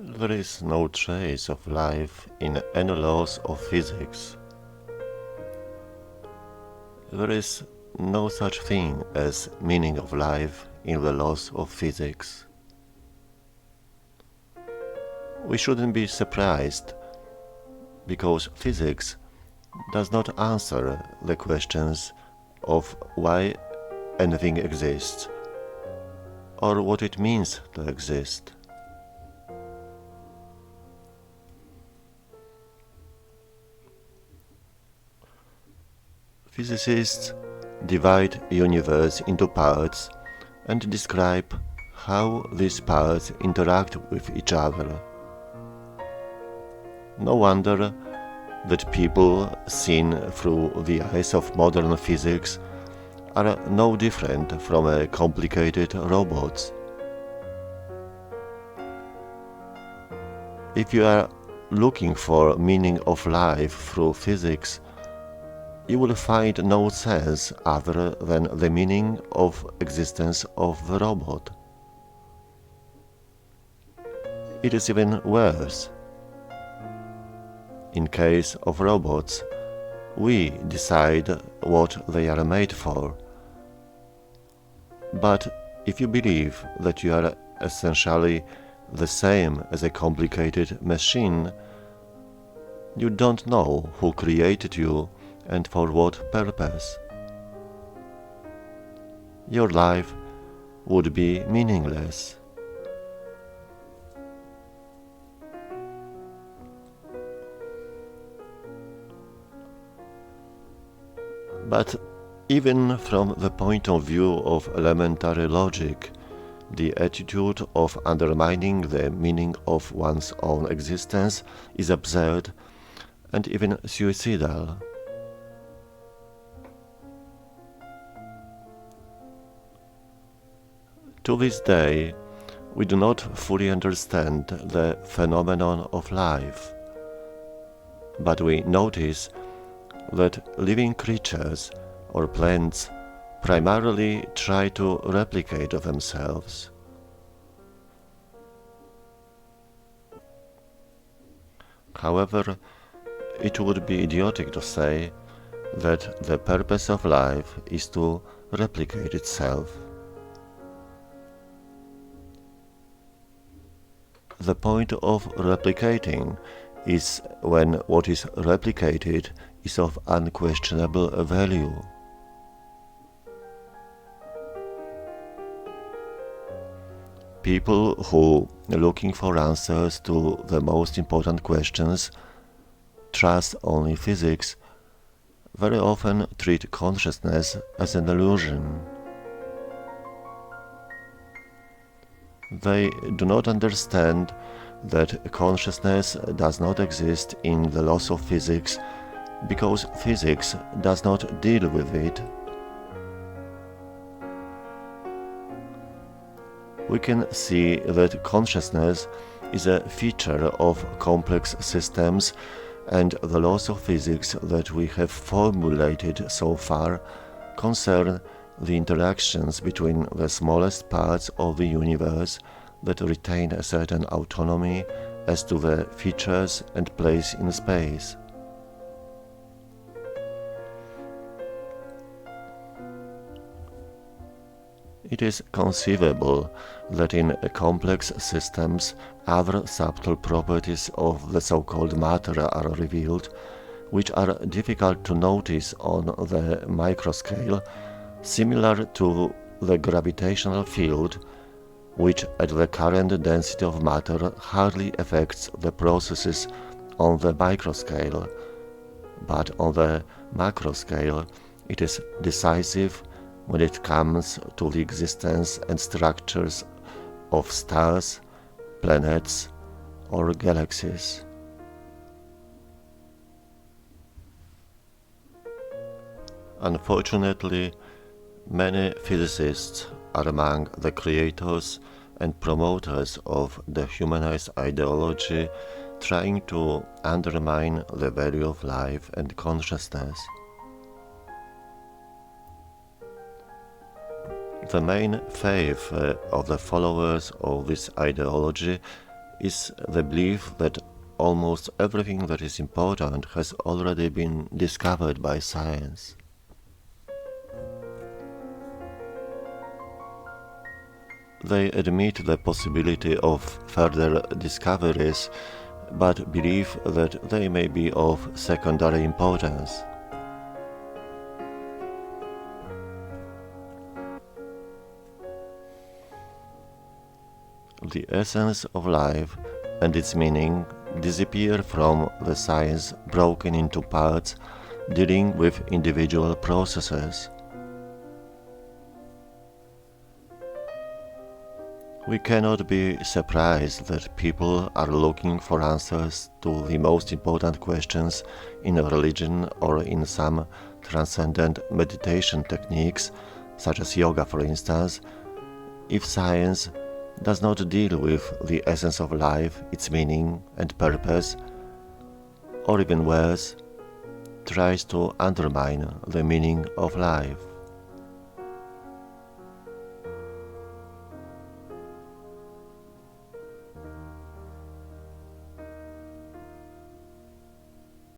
There is no trace of life in any laws of physics. There is no such thing as meaning of life in the laws of physics. We shouldn't be surprised because physics does not answer the questions of why anything exists or what it means to exist. Physicists divide the universe into parts and describe how these parts interact with each other. No wonder that people seen through the eyes of modern physics are no different from a complicated robots. If you are looking for meaning of life through physics, you will find no sense other than the meaning of existence of the robot. It is even worse. In case of robots, we decide what they are made for. But if you believe that you are essentially the same as a complicated machine, you don't know who created you and for what purpose. Your life would be meaningless. But even from the point of view of elementary logic, the attitude of undermining the meaning of one's own existence is absurd and even suicidal. To this day, we do not fully understand the phenomenon of life, but we notice that living creatures or plants primarily try to replicate themselves. However, it would be idiotic to say that the purpose of life is to replicate itself. The point of replicating is when what is replicated is of unquestionable value. People who, looking for answers to the most important questions, trust only physics, very often treat consciousness as an illusion. They do not understand that consciousness does not exist in the laws of physics because physics does not deal with it. We can see that consciousness is a feature of complex systems and the laws of physics that we have formulated so far concern the interactions between the smallest parts of the universe that retain a certain autonomy as to their features and place in space. It is conceivable that in complex systems other subtle properties of the so-called matter are revealed, which are difficult to notice on the microscale similar to the gravitational field, which at the current density of matter hardly affects the processes on the microscale, but on the macroscale it is decisive when it comes to the existence and structures of stars, planets, or galaxies. Unfortunately, Many physicists are among the creators and promoters of the humanist ideology trying to undermine the value of life and consciousness. The main faith uh, of the followers of this ideology is the belief that almost everything that is important has already been discovered by science. They admit the possibility of further discoveries, but believe that they may be of secondary importance. The essence of life and its meaning disappear from the science broken into parts dealing with individual processes. We cannot be surprised that people are looking for answers to the most important questions in a religion or in some transcendent meditation techniques, such as yoga, for instance, if science does not deal with the essence of life, its meaning and purpose, or even worse, tries to undermine the meaning of life.